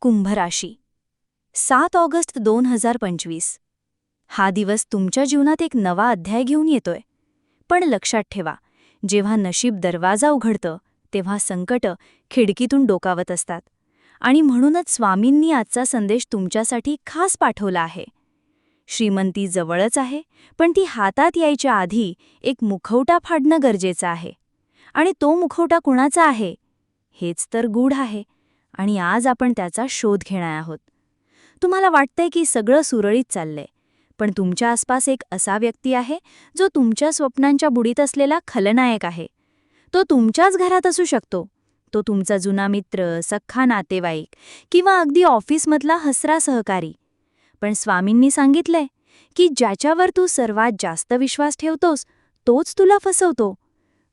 कुंभ राशी सात ऑगस्ट दोन हजार पंचवीस. हा दिवस तुमच्या जीवनात एक नवा अध्याय घेऊन येतोय. पण लक्षात ठेवा जेव्हा नशीब दरवाजा उघडतं तेव्हा संकट खिडकीतून डोकावत असतात. आणि म्हणूनच स्वामींनी आजचा संदेश तुमच्यासाठी खास पाठवला आहे. श्रीमंती जवळच आहे पण ती हातात यायच्या आधी एक मुखवटा फाडणं गरजेचं आहे. आणि तो मुखवटा कुणाचा आहे? हेच तर गूढ आहे. आणि आज आपण त्याचा शोध घेणार आहोत. तुम्हाला वाटतंय की सगळं सुरळीत चाललंय पण तुमच्या आसपास एक असा व्यक्ती आहे जो तुमच्या स्वप्नांच्या बुडीत असलेला खलनायक आहे. तो तुमच्याच घरात असू शकतो. तो तुमचा जुना मित्र सख्खा नातेवाईक किंवा अगदी ऑफिसमधला हसरा सहकारी. पण स्वामींनी सांगितलंय की ज्याच्यावर तू सर्वात जास्त विश्वास ठेवतोस तोच तुला फसवतो.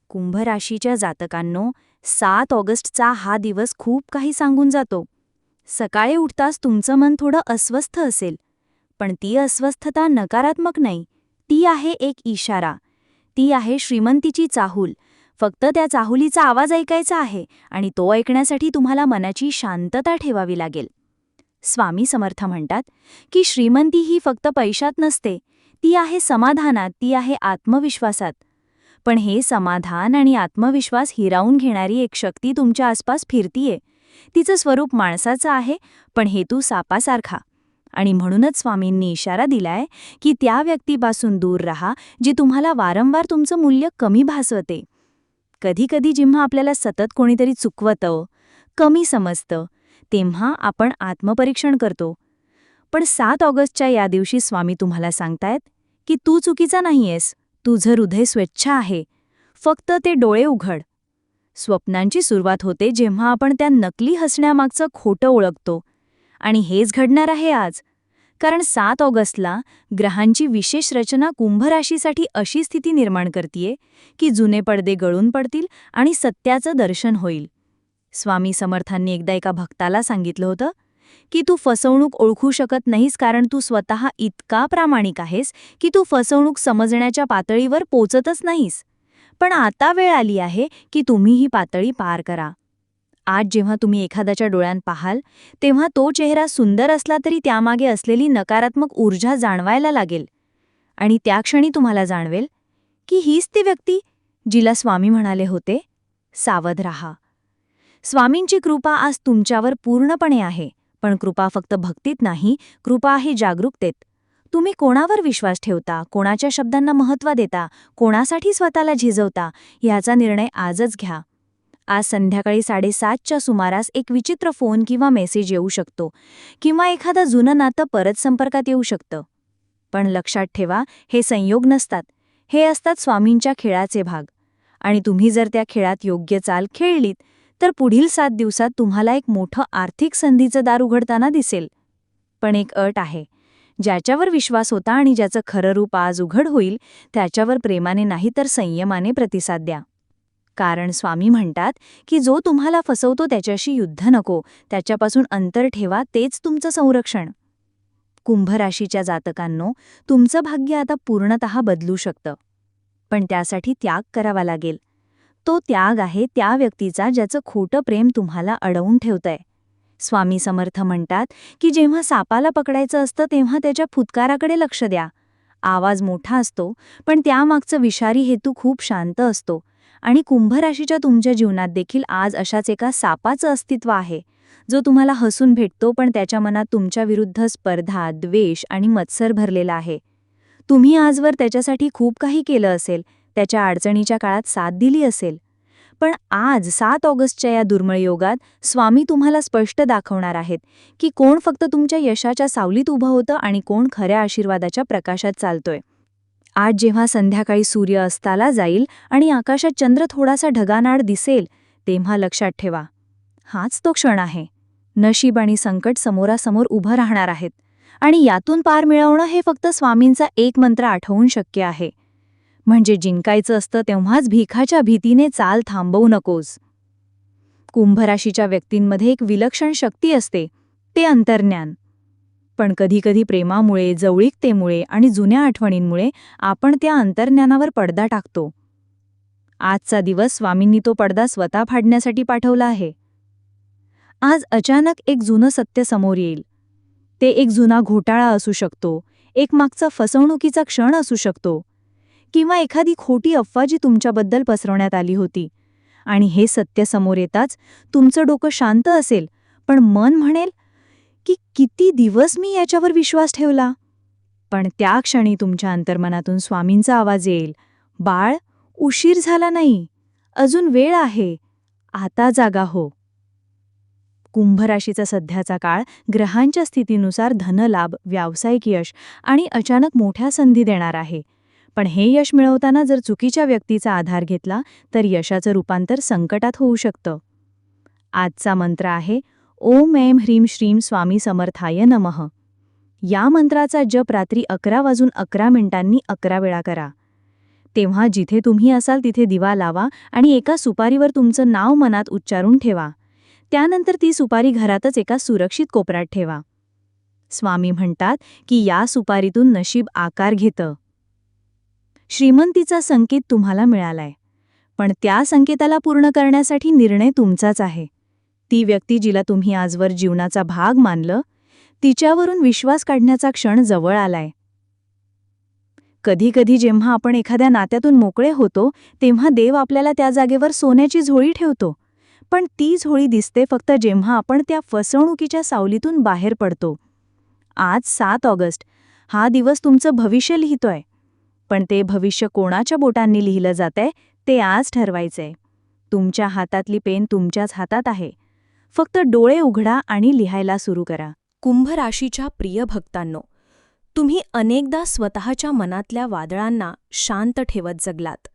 कुंभराशीच्या जातकांनो सात ऑगस्टचा हा दिवस खूप काही सांगून जातो. सकाळी उठताच तुमचं मन थोडं अस्वस्थ असेल. पण ती अस्वस्थता नकारात्मक नाही. ती आहे एक इशारा. ती आहे श्रीमंतीची चाहूल. फक्त त्या चाहुलीचा आवाज ऐकायचा आहे आणि तो ऐकण्यासाठी तुम्हाला मनाची शांतता ठेवावी लागेल. स्वामी समर्थ म्हणतात की श्रीमंती ही फक्त पैशात नसते. ती आहे समाधानात ती आहे आत्मविश्वासात. पण हे समाधान आणि आत्मविश्वास हिरावून घेणारी एक शक्ती तुमच्या आसपास फिरतीये. तिचं स्वरूप माणसाचं आहे पण हेतू सापासारखा. आणि म्हणूनच स्वामींनी इशारा दिलाय की त्या व्यक्तीपासून दूर राहा जी तुम्हाला वारंवार तुमचं मूल्य कमी भासवते. कधीकधी जेव्हा आपल्याला सतत कोणीतरी चुकवतं कमी समजतं तेव्हा आपण आत्मपरीक्षण करतो. पण सात ऑगस्टच्या या दिवशी स्वामी तुम्हाला सांगतायत की तू चुकीचा नाहीयेस. तुझं हृदय स्वच्छ आहे. फक्त ते डोळे उघड. स्वप्नांची सुरुवात होते जेव्हा आपण त्या नकली हसण्यामागचं खोटं ओळखतो. आणि हेच घडणार आहे आज. कारण सात ऑगस्टला ग्रहांची विशेष रचना कुंभराशीसाठी अशी स्थिती निर्माण करतीये की जुने पडदे गळून पडतील आणि सत्याचं दर्शन होईल. स्वामी समर्थांनी एकदा एका भक्ताला सांगितलं होतं की तू फसवणूक ओळखू शकत नाहीस कारण तू स्वतः इतका प्रामाणिक आहेस की तू फसवणूक समजण्याच्या पातळीवर पोचतच नाहीस. पण आता वेळ आली आहे की तुम्ही ही पातळी पार करा. आज जेव्हा तुम्ही एखाद्याच्या डोळ्यांत पाहाल तेव्हा तो चेहरा सुंदर असला तरी त्यामागे असलेली नकारात्मक ऊर्जा जाणवायला लागेल. आणि त्या क्षणी तुम्हाला जाणवेल की हीच ती व्यक्ती जिला स्वामी म्हणाले होते सावध राहा. स्वामींची कृपा आज तुमच्यावर पूर्णपणे आहे. पण कृपा फक्त भक्तीत नाही कृपा आहे जागरूकतेत. तुम्ही कोणावर विश्वास ठेवता? कोणाच्या शब्दांना महत्त्व देता? कोणासाठी स्वतःला झिजवता? याचा निर्णय आजच घ्या. आज संध्याकाळी साडेसातच्या सुमारास एक विचित्र फोन किंवा मेसेज येऊ शकतो किंवा एखादं जुनं नातं परत संपर्कात येऊ शकतं. पण लक्षात ठेवा हे संयोग नसतात. हे असतात स्वामींच्या खेळाचे भाग. आणि तुम्ही जर त्या खेळात योग्य चाल खेळलीत तर पुढील सात दिवसात तुम्हाला एक मोठं आर्थिक संधीचं दार उघडताना दिसेल. पण एक अट आहे. ज्याच्यावर विश्वास होता आणि ज्याचं खरं रूप आज उघड होईल त्याच्यावर प्रेमाने नाही तर संयमाने प्रतिसाद द्या. कारण स्वामी म्हणतात की जो तुम्हाला फसवतो त्याच्याशी युद्ध नको त्याच्यापासून अंतर ठेवा तेच तुमचं संरक्षण. कुंभ राशीच्या जातकांनो तुमचं भाग्य आता पूर्णतः बदलू शकतं. पण त्यासाठी त्याग करावा लागेल. तो त्याग आहे त्या व्यक्तीचा ज्याचं खोटं प्रेम तुम्हाला अडवून ठेवतंय. स्वामी समर्थ म्हणतात की जेव्हा सापाला पकडायचं असतं तेव्हा त्याच्या फुतकाराकडे लक्ष द्या. आवाज मोठा असतो पण त्यामागचं विषारी हेतू खूप शांत असतो आणि कुंभराशीच्या तुमच्या जीवनात देखील आज अशाच एका सापाचं अस्तित्व आहे. जो तुम्हाला हसून भेटतो पण त्याच्या मनात तुमच्या विरुद्ध स्पर्धा द्वेष आणि मत्सर भरलेला आहे. तुम्ही आजवर त्याच्यासाठी खूप काही केलं असेल त्याच्या अडचणीच्या काळात साथ दिली असेल. पण आज सात ऑगस्टच्या या दुर्मळ योगात स्वामी तुम्हाला स्पष्ट दाखवणार आहेत की कोण फक्त तुमच्या यशाच्या सावलीत उभं होतं आणि कोण खऱ्या आशीर्वादाच्या प्रकाशात चालतोय. आज जेव्हा संध्याकाळी सूर्य अस्ताला जाईल आणि आकाशात चंद्र थोडासा ढगानाड दिसेल तेव्हा लक्षात ठेवा. हाच तो क्षण आहे. नशीब आणि संकट समोरासमोर उभं राहणार आहेत. आणि यातून पार मिळवणं हे फक्त स्वामींचा एक मंत्र आठवून शक्य आहे. म्हणजे जिंकायचं असतं तेव्हाच भिखाच्या भीतीने चाल थांबवू नकोस. कुंभराशीच्या व्यक्तींमध्ये एक विलक्षण शक्ती असते ते अंतर्ज्ञान. पण कधीकधी प्रेमामुळे जवळीकतेमुळे आणि जुन्या आठवणींमुळे आपण त्या अंतर्ज्ञानावर पडदा टाकतो. आजचा दिवस स्वामींनी तो पडदा स्वतः फाडण्यासाठी पाठवला आहे. आज अचानक एक जुनं सत्य समोर येईल. ते एक जुना घोटाळा असू शकतो एक मागचा फसवणुकीचा क्षण असू शकतो किंवा एखादी खोटी अफवा जी तुमच्याबद्दल पसरवण्यात आली होती. आणि हे सत्य समोर येताच तुमचं डोकं शांत असेल पण मन म्हणेल की किती दिवस मी याच्यावर विश्वास ठेवला? पण त्या क्षणी तुमच्या अंतर्मनातून स्वामींचा आवाज येईल बाळ उशीर झाला नाही. अजून वेळ आहे. आता जागा हो. कुंभराशीचा सध्याचा काळ ग्रहांच्या स्थितीनुसार धनलाभ व्यावसायिक यश आणि अचानक मोठ्या संधी देणार आहे. पण हे यश मिळवताना जर चुकीच्या व्यक्तीचा आधार घेतला तर यशाचं रूपांतर संकटात होऊ शकतं. आजचा मंत्र आहे ओम ऐम ह्रीम श्रीम स्वामी समर्थाय नमः. या मंत्राचा जप रात्री अकरा वाजून अकरा मिनिटांनी अकरा वेळा करा. तेव्हा जिथे तुम्ही असाल तिथे दिवा लावा आणि एका सुपारीवर तुमचं नाव मनात उच्चारून ठेवा. त्यानंतर ती सुपारी घरातच एका सुरक्षित कोपऱ्यात ठेवा. स्वामी म्हणतात की या सुपारीतून नशीब आकार घेतं. श्रीमंतीचा संकेत तुम्हाला मिळालाय. पण त्या संकेताला पूर्ण करण्यासाठी निर्णय तुमचाच आहे. ती व्यक्ती जिला तुम्ही आजवर जीवनाचा भाग मानलं तिच्यावरून विश्वास काढण्याचा क्षण जवळ आलाय. कधीकधी जेव्हा आपण एखाद्या नात्यातून मोकळे होतो तेव्हा देव आपल्याला त्या जागेवर सोन्याची झोळी ठेवतो. पण ती झोळी दिसते फक्त जेव्हा आपण त्या फसवणुकीच्या सावलीतून बाहेर पडतो. आज सात ऑगस्ट. हा दिवस तुमचं भविष्य लिहितोय. पण ते भविष्य कोणाच्या बोटांनी लिहिलं जातंय ते आज ठरवायचंय. तुमच्या हातातली पेन तुमच्याच हातात आहे. फक्त डोळे उघडा आणि लिहायला सुरू करा. कुंभ राशीच्या प्रिय भक्तांनो तुम्ही अनेकदा स्वतःच्या मनातल्या वादळांना शांत ठेवत जगलात.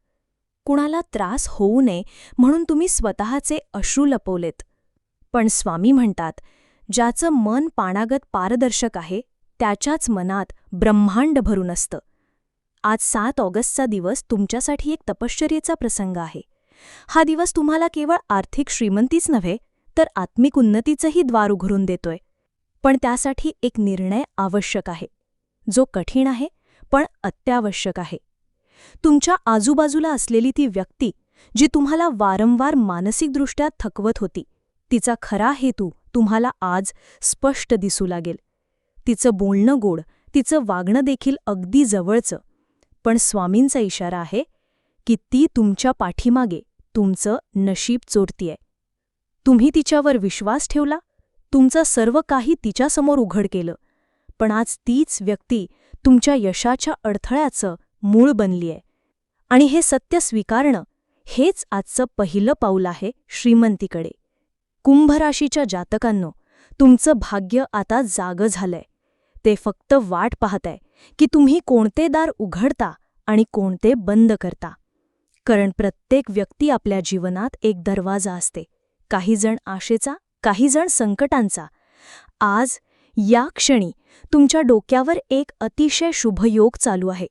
कुणाला त्रास होऊ नये म्हणून तुम्ही स्वतःचे अश्रू लपवलेत. पण स्वामी म्हणतात ज्याचं मन पाणागत पारदर्शक आहे त्याच्याच मनात ब्रह्मांड भरून असतं. आज सात ऑगस्टचा दिवस तुमच्यासाठी एक तपश्चर्येचा प्रसंग आहे. हा दिवस तुम्हाला केवळ आर्थिक श्रीमंतीच नव्हे तर आत्मिक उन्नतीचंही द्वार उघडून देतोय. पण त्यासाठी एक निर्णय आवश्यक आहे. जो कठीण आहे पण अत्यावश्यक आहे. तुमच्या आजूबाजूला असलेली ती व्यक्ती जी तुम्हाला वारंवार मानसिकदृष्ट्या थकवत होती तिचा खरा हेतू तुम्हाला आज स्पष्ट दिसू लागेल. तिचं बोलणं गोड तिचं वागणं देखील अगदी जवळचं पण स्वामींचा इशारा आहे की ती तुमच्या पाठीमागे तुमचं नशीब चोरतीये. तुम्ही तिच्यावर विश्वास ठेवला तुमचं सर्व काही तिच्यासमोर उघड केलं पण आज तीच व्यक्ती तुमच्या यशाच्या अडथळ्याचं मूळ बनलीय. आणि हे सत्य स्वीकारणं हेच आजचं पहिलं पाऊल आहे श्रीमंतीकडे. कुंभराशीच्या जातकांनो तुमचं भाग्य आता जागं झालंय. ते फक्त वाट पाहतंय. की तुम्ही कोणते दार उघडता आणि कोणते बंद करता. कारण प्रत्येक व्यक्ती आपल्या जीवनात एक दरवाजा असते. काही जण आशेचा काहीजण संकटांचा. आज या क्षणी तुमच्या डोक्यावर एक अतिशय शुभयोग चालू आहे.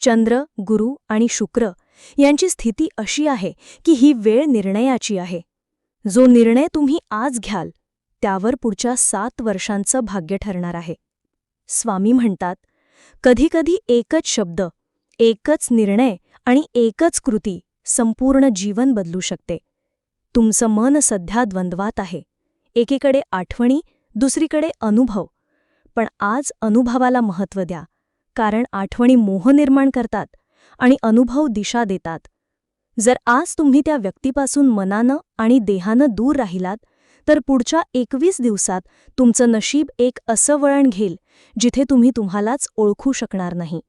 चंद्र गुरु आणि शुक्र यांची स्थिती अशी आहे की ही वेळ निर्णयाची आहे. जो निर्णय तुम्ही आज घ्याल त्यावर पुढच्या सात वर्षांचं भाग्य ठरणार आहे. स्वामी म्हणतात कधीकधी एकच शब्द एकच निर्णय आणि एकच कृती संपूर्ण जीवन बदलू शकते. तुमचं मन सध्या द्वंद्वात आहे. एकीकडे आठवणी दुसरीकडे अनुभव. पण आज अनुभवाला महत्त्व द्या कारण आठवणी मोह निर्माण करतात आणि अनुभव दिशा देतात. जर आज तुम्ही त्या व्यक्तीपासून मनानं आणि देहानं दूर राहिलात तर पुढच्या एकवीस दिवसात तुमचं नशीब एक असं वळण घेईल जिथे तुम्ही तुम्हालाच ओळखू शकणार नाही.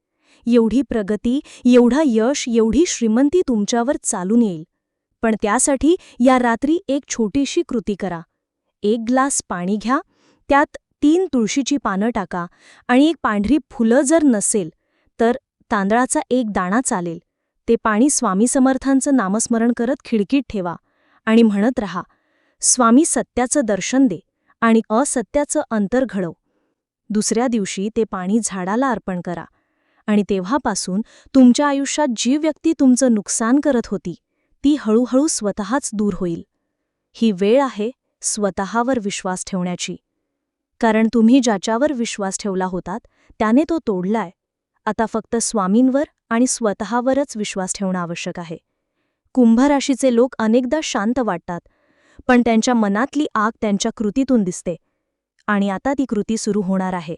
एवढी प्रगती एवढा यश एवढी श्रीमंती तुमच्यावर चालून येईल. पण त्यासाठी या रात्री एक छोटीशी कृती करा. एक ग्लास पाणी घ्या त्यात तीन तुळशीची पानं टाका आणि एक पांढरी फुलं जर नसेल तर तांदळाचा एक दाणा चालेल. ते पाणी स्वामी समर्थांचं नामस्मरण करत खिडकीत ठेवा आणि म्हणत रहा स्वामी सत्याचं दर्शन दे आणि असत्याचं अंतर घडव. दुसऱ्या दिवशी ते पाणी झाडाला अर्पण करा. आणि तेव्हापासून तुमच्या आयुष्यात जी व्यक्ती तुमचं नुकसान करत होती ती हळूहळू स्वतःच दूर होईल. ही वेळ आहे स्वतःवर विश्वास ठेवण्याची. कारण तुम्ही ज्याच्यावर विश्वास ठेवला होतात त्याने तो तोडलाय. आता फक्त स्वामींवर आणि स्वतःवरच विश्वास ठेवणं आवश्यक आहे. कुंभराशीचे लोक अनेकदा शांत वाटतात पण त्यांच्या मनातली आग त्यांच्या कृतीतून दिसते. आणि आता ती कृती सुरू होणार आहे.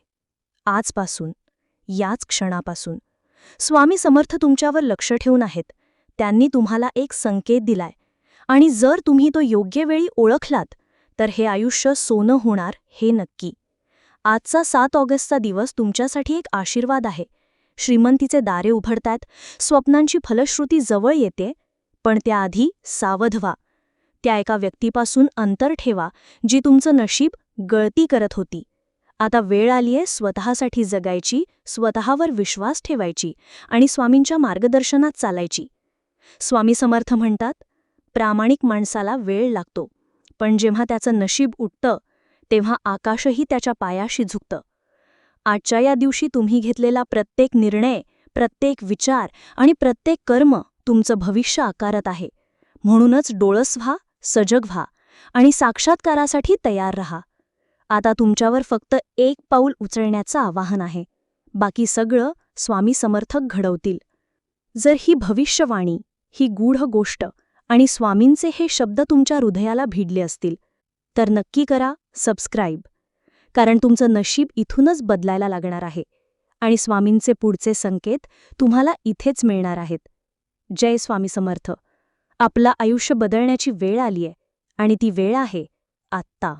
आजपासून याच क्षणापासून. स्वामी समर्थ तुमच्यावर लक्ष ठेवून आहेत. त्यांनी तुम्हाला एक संकेत दिलाय. आणि जर तुम्ही तो योग्य वेळी ओळखलात तर हे आयुष्य सोनं होणार हे नक्की. आजचा सात ऑगस्टचा दिवस तुमच्यासाठी एक आशीर्वाद आहे. श्रीमंतीचे दारे उभडतायत स्वप्नांची फलश्रुती जवळ येते पण त्याआधी सावध व्हा. त्या एका व्यक्तीपासून अंतर ठेवा जी तुमचं नशीब गळती करत होती. आता वेळ आलीये स्वतःसाठी जगायची स्वतःवर विश्वास ठेवायची आणि स्वामींच्या मार्गदर्शनात चालायची. स्वामी समर्थ म्हणतात प्रामाणिक माणसाला वेळ लागतो. पण जेव्हा त्याचं नशीब उठतं तेव्हा आकाशही त्याच्या पायाशी झुकतं. आजच्या या दिवशी तुम्ही घेतलेला प्रत्येक निर्णय प्रत्येक विचार आणि प्रत्येक कर्म तुमचं भविष्य आकारत आहे. म्हणूनच डोळस व्हा सजग व्हा आणि साक्षात्कारासाठी तयार रहा. आता तुमच्यावर फक्त एक पाऊल उचलण्याचं आवाहन आहे. बाकी सगळं स्वामी समर्थक घडवतील. जर ही भविष्यवाणी ही गूढ गोष्ट आणि स्वामींचे हे शब्द तुमच्या हृदयाला भिडले असतील तर नक्की करा सबस्क्राईब. कारण तुमचं नशीब इथूनच बदलायला लागणार आहे आणि स्वामींचे पुढचे संकेत तुम्हाला इथेच मिळणार आहेत. जय स्वामी समर्थ. आपलं आयुष्य बदलण्याची वेळ आलीय आणि ती वेळ आहे आत्ता.